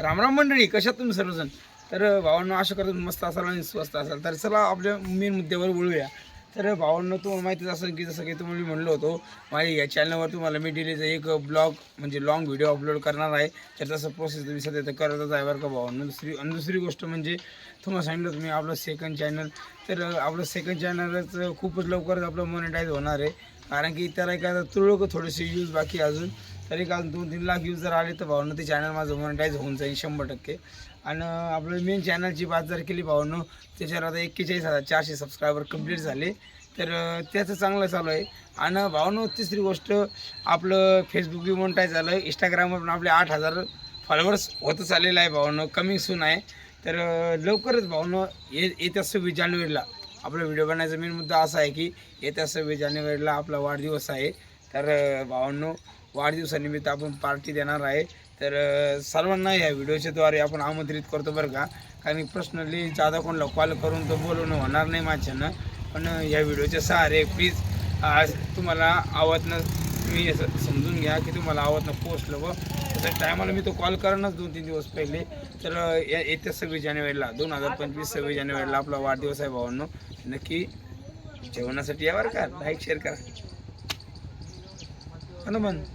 रामराम मंडळी कशात तुम्ही सर्वजण? तर भावांनो आशा करतो मस्त असाल आणि स्वस्त असाल. तर चला आपल्या मेन मुद्द्यावर बोलूया तर भावांनो तुम्हाला माहितीच असेल की जसं की तुम्हाला मी म्हणलो होतो माझ्या या चॅनलवर तुम्हाला मी डेलीचा एक ब्लॉग म्हणजे लॉंग व्हिडिओ अपलोड करणार आहे. तर तसं प्रोसेस तुम्ही सध्या तर करतच आहे बरं का भावांना. दुसरी आणि दुसरी गोष्ट म्हणजे तुम्हाला सांगितलं तुम्ही आपलं सेकंड चॅनल तर आपलं सेकंड चॅनलच खूपच लवकरच आपलं मॉनिटाईज होणार आहे. कारण की त्याला काय तुळक थोडेसे यूज बाकी अजून. तरी का दोन तीन लाख यूज जर आले तर भावनं ते चॅनल माझं मॉनिटाईज होऊन जाईल शंभर टक्के. आणि आपलं मेन चॅनलची बात जर केली भावनं त्याच्यावर आता एक्केचाळीस हजार चारशे सबस्क्रायबर कंप्लीट झाले. तर त्याचं चांगलं चालू आहे. आणि भावनं तिसरी गोष्ट आपलं फेसबुक बी मॉनिटाईज झालं आहे इंस्टाग्रामवर पण आपले आठ हजार फॉलोअर्स होतच आलेलं आहे भावनं. कमिंग सून आहे. तर लवकरच भावनं ये येत्या सव्वीस जानेवारीला आपला व्हिडिओ बनवायचा मेन मुद्दा असा आहे की येत्या सव्वीस जानेवारीला आपला वाढदिवस आहे. तर भावांनो वाढदिवसानिमित्त आपण पार्टी देणार आहे. तर सर्वांना या व्हिडिओच्या द्वारे आपण आमंत्रित करतो बरं का. कारण पर्सनली जादा कोणाला कॉल करून तर बोलवणं होणार नाही माझ्यानं. पण या व्हिडिओच्या सहारे प्लीज आज तुम्हाला आवडनं तुम्ही असं समजून घ्या की तुम्हाला आवडनं पोचलं व त्या टायमाला मी तो कॉल करणच दोन तीन दिवस पहिले. तर या येत्या सव्वीस जानेवारीला दोन हजार पंचवीस सव्वीस जानेवारीला आपला वाढदिवस आहे भावांनो. नक्की जेवणासाठी या बरं का. लाईक शेअर करा. Ano man?